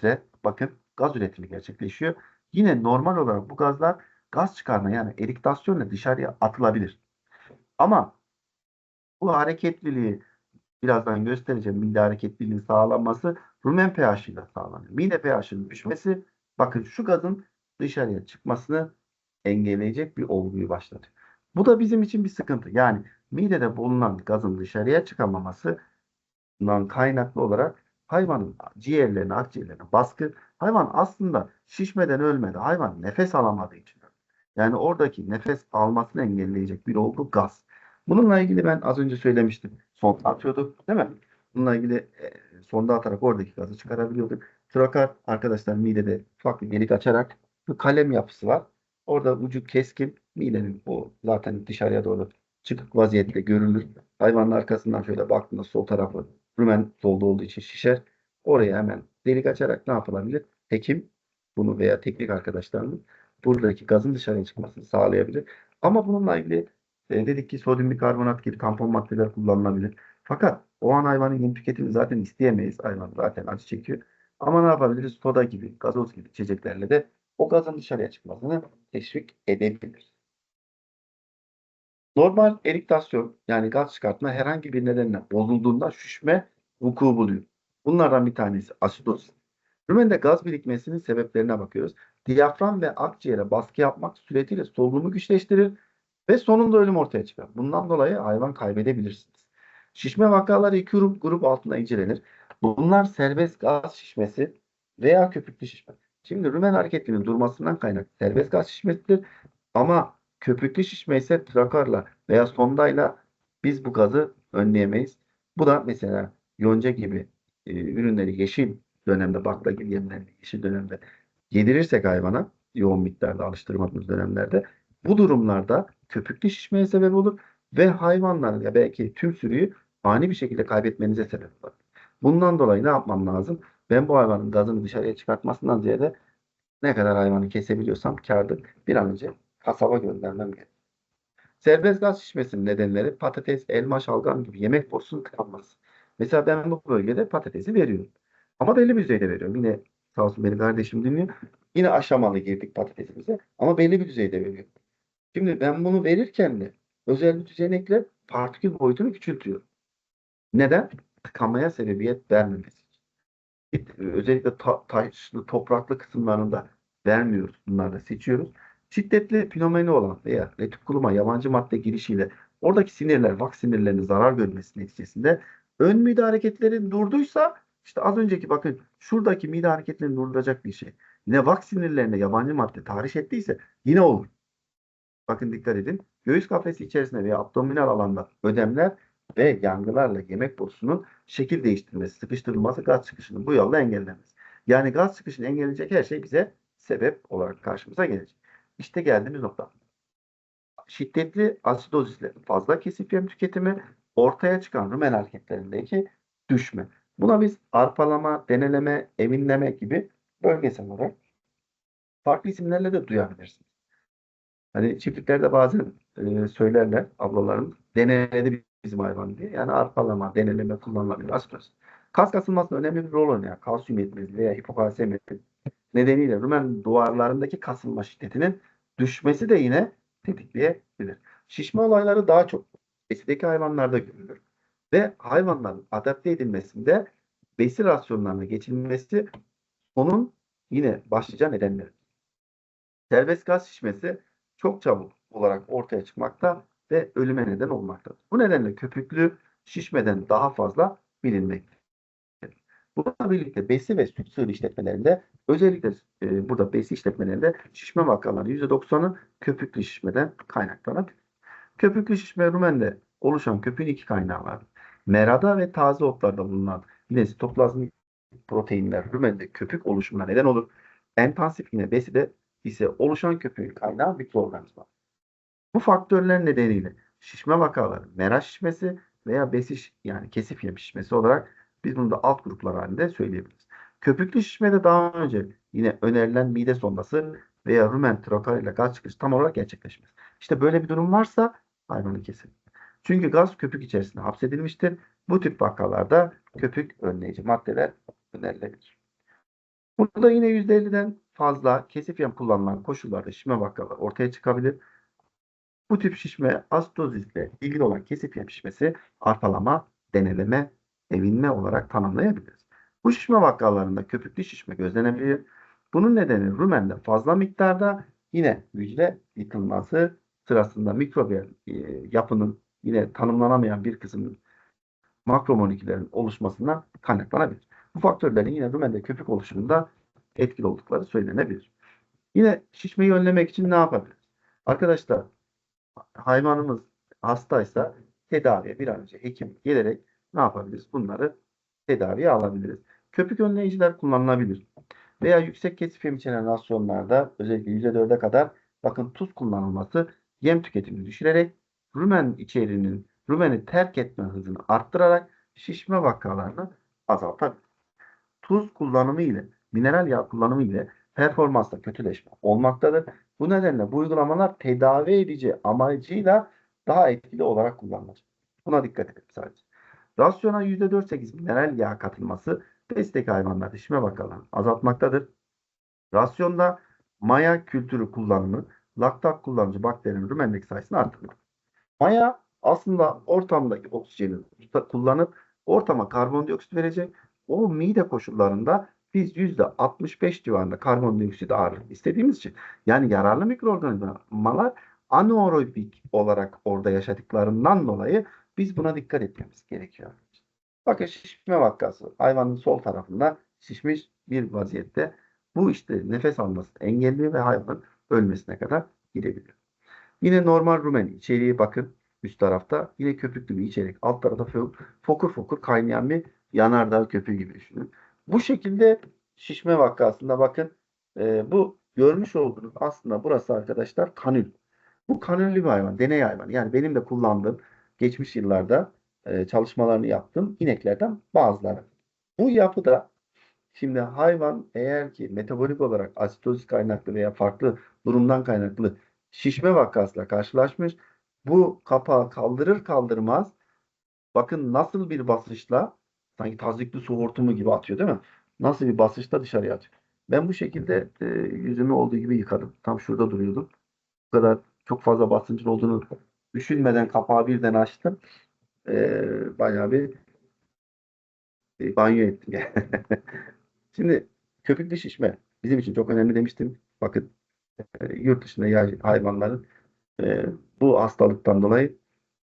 litre bakın gaz üretimi gerçekleşiyor. Yine normal olarak bu gazlar gaz çıkarma yani eriktasyonla dışarıya atılabilir. Ama bu hareketliliği birazdan göstereceğim. Mide hareketliliğinin sağlanması rumen pH ile sağlanıyor. Mide pH'inin düşmesi bakın şu gazın dışarıya çıkmasını engelleyecek bir olguyu başlatıyor. Bu da bizim için bir sıkıntı. Yani midede bulunan gazın dışarıya çıkamamasından kaynaklı olarak hayvanın ciğerlerine, akciğerlerine baskı. Hayvan aslında şişmeden ölmedi. Hayvan nefes alamadığı için. Yani oradaki nefes almasını engelleyecek bir olgu gaz. Bununla ilgili ben az önce söylemiştim. Sonda atıyorduk değil mi? Bununla ilgili e, sonda atarak oradaki gazı çıkarabiliyorduk. Trakar arkadaşlar midede ufak bir delik açarak bir kalem yapısı var. Orada ucu keskin. Midenin o zaten dışarıya doğru çıkık vaziyette görülür. Hayvanın arkasından şöyle baktığında sol tarafı rumen solda olduğu için şişer. Oraya hemen delik açarak ne yapılabilir? Hekim bunu veya teknik arkadaşlarımız buradaki gazın dışarıya çıkmasını sağlayabilir. Ama bununla ilgili e, dedik ki sodyum bikarbonat gibi tampon maddeler kullanılabilir. Fakat o an hayvanın yem tüketimi zaten isteyemeyiz. Hayvan zaten acı çekiyor. Ama ne yapabiliriz? Soda gibi, gazoz gibi içeceklerle de o gazın dışarıya çıkmasını teşvik edebilir. Normal eriktasyon yani gaz çıkartma herhangi bir nedenle bozulduğunda şişme vuku buluyor. Bunlardan bir tanesi asidoz. Rümende gaz birikmesinin sebeplerine bakıyoruz. Diyafram ve akciğere baskı yapmak suretiyle solunumu güçleştirir ve sonunda ölüm ortaya çıkar. Bundan dolayı hayvan kaybedebilirsiniz. Şişme vakaları iki grup, grup altında incelenir. Bunlar serbest gaz şişmesi veya köpüklü şişme. Şimdi rümen hareketinin durmasından kaynaklı serbest gaz şişmesidir. Ama köpüklü şişme ise trakarla veya sondayla biz bu gazı önleyemeyiz. Bu da mesela yonca gibi e, ürünleri yeşil dönemde bakla gibi yemlerini yeşil dönemde yedirirsek hayvana yoğun miktarda alıştırmadığımız dönemlerde bu durumlarda köpüklü şişmeye sebep olur ve hayvanların ya belki tüm sürüyü ani bir şekilde kaybetmenize sebep olur. Bundan dolayı ne yapmam lazım? Ben bu hayvanın gazını dışarıya çıkartmasından ziyade ne kadar hayvanı kesebiliyorsam kârdır. Bir an önce kasaba göndermem gerekiyor. Serbest gaz şişmesinin nedenleri patates, elma, şalgam gibi yemek borusunun tıkanması. Mesela ben bu bölgede patatesi veriyorum. Ama belli bir düzeyde veriyorum. Yine sağ olsun benim kardeşim dinliyor. Yine aşamalı girdik patatesimize ama belli bir düzeyde veriyorum. Şimdi ben bunu verirken de özel bir düzenekle partikül boyutunu küçültüyorum. Neden? Tıkanmaya sebebiyet vermemesi için. Özellikle ta taşlı, topraklı kısımlarında vermiyoruz. Bunları da seçiyoruz. Şiddetli fenomeni olan veya retikuluma yabancı madde girişiyle oradaki sinirler, vak sinirlerinin zarar görmesi neticesinde ön mide hareketleri durduysa işte az önceki bakın şuradaki mide hareketlerini durduracak bir şey. Yine vak sinirlerine yabancı madde tahriş ettiyse yine olur. Bakın dikkat edin. Göğüs kafesi içerisinde veya abdominal alanda ödemler ve yangılarla yemek borusunun şekil değiştirmesi, sıkıştırılması gaz çıkışını bu yolla engellemez. Yani gaz çıkışını engelleyecek her şey bize sebep olarak karşımıza gelecek. İşte geldiğimiz nokta. Şiddetli asidozisle fazla kesif yem tüketimi ortaya çıkan rumen hareketlerindeki düşme. Buna biz arpalama, deneleme, eminleme gibi bölgesel olarak farklı isimlerle de duyabilirsiniz. Hani çiftliklerde bazen e, söylerler ablalarım deneledi bizim hayvan diye. Yani arpalama, deneleme kullanılabilir. Asitoz. Kas kasılmasında önemli bir rol oynayan kalsiyum yetmezliği veya hipokalsemi nedeniyle rumen duvarlarındaki kasılma şiddetinin düşmesi de yine tetikleyebilir. Şişme olayları daha çok besideki hayvanlarda görülür. Ve hayvanların adapte edilmesinde besin rasyonlarına geçilmesi onun yine başlıca nedenleri. Serbest gaz şişmesi çok çabuk olarak ortaya çıkmakta ve ölüme neden olmaktadır. Bu nedenle köpüklü şişmeden daha fazla bilinmektedir. Bununla birlikte besi ve süt sığır işletmelerinde özellikle e, burada besi işletmelerinde şişme vakaları %90'ı köpüklü şişmeden kaynaklanabilir. Köpüklü şişme rumende oluşan köpüğün iki kaynağı var. Merada ve taze otlarda bulunan yine sitoplazmik proteinler rumende köpük oluşumuna neden olur. Entansif yine besi de ise oluşan köpüğün kaynağı mikroorganizma. Bu faktörler nedeniyle şişme vakaları mera şişmesi veya besi yani kesif yem şişmesi olarak biz bunu da alt gruplar halinde söyleyebiliriz. Köpüklü şişmede daha önce yine önerilen mide sondası veya rumen ile gaz çıkışı tam olarak gerçekleşmez. İşte böyle bir durum varsa hayvanı kesin. Çünkü gaz köpük içerisinde hapsedilmiştir. Bu tip vakalarda köpük önleyici maddeler önerilebilir. Burada yine %50'den fazla kesif yem kullanılan koşullarda şişme vakaları ortaya çıkabilir. Bu tip şişme astozisle ilgili olan kesif şişmesi arpalama, deneleme, evinme olarak tanımlayabiliriz. Bu şişme vakalarında köpüklü şişme gözlenebilir. Bunun nedeni rumende fazla miktarda yine hücre yıkılması sırasında mikrobiyal e, yapının yine tanımlanamayan bir kısmının makromoleküllerin oluşmasından kaynaklanabilir. Bu faktörlerin yine rumende köpük oluşumunda etkili oldukları söylenebilir. Yine şişmeyi önlemek için ne yapabiliriz? Arkadaşlar hayvanımız hastaysa tedaviye bir an önce hekim gelerek ne yapabiliriz? Bunları tedaviye alabiliriz. Köpük önleyiciler kullanılabilir. Veya yüksek kesif yem içeren rasyonlarda özellikle %4'e kadar bakın tuz kullanılması yem tüketimini düşürerek rumen içeriğinin rumeni terk etme hızını arttırarak şişme vakalarını azaltabilir. Tuz kullanımı ile mineral yağ kullanımı ile performansta kötüleşme olmaktadır. Bu nedenle bu uygulamalar tedavi edici amacıyla daha etkili olarak kullanılacak. Buna dikkat edelim sadece. Rasyona %4-8 mineral yağ katılması destek hayvanlarda şişme vakalarını azaltmaktadır. Rasyonda maya kültürü kullanımı laktat kullanıcı bakterinin rumendeki sayısını artırmak. Maya aslında ortamdaki oksijeni kullanıp ortama karbondioksit verecek. O mide koşullarında biz %65 civarında karbondioksit ağırlık istediğimiz için yani yararlı mikroorganizmalar anaerobik olarak orada yaşadıklarından dolayı biz buna dikkat etmemiz gerekiyor. Bakın şişme vakası hayvanın sol tarafında şişmiş bir vaziyette. Bu işte nefes almasını engelliyor ve hayvanın ölmesine kadar gidebiliyor. Yine normal rumen içeriği bakın üst tarafta yine köpüklü bir içerik. Alt tarafta fo- fokur fokur kaynayan bir yanardağ köpüğü gibi düşünün. Bu şekilde şişme vakasında bakın e, bu görmüş olduğunuz aslında burası arkadaşlar kanül. Bu kanüllü bir hayvan, deney hayvanı. Yani benim de kullandığım geçmiş yıllarda e, çalışmalarını yaptığım ineklerden bazıları. Bu yapıda şimdi hayvan eğer ki metabolik olarak asitozis kaynaklı veya farklı durumdan kaynaklı şişme vakasıyla karşılaşmış. Bu kapağı kaldırır kaldırmaz bakın nasıl bir basınçla sanki tazikli su hortumu gibi atıyor değil mi? Nasıl bir basınçla dışarıya atıyor. Ben bu şekilde e, yüzümü olduğu gibi yıkadım. Tam şurada duruyordum. Bu kadar çok fazla basıncın olduğunu düşünmeden kapağı birden açtım. E, bayağı bir e, banyo ettim. Şimdi köpüklü şişme bizim için çok önemli demiştim. Bakın e, yurt dışında hayvanların e, bu hastalıktan dolayı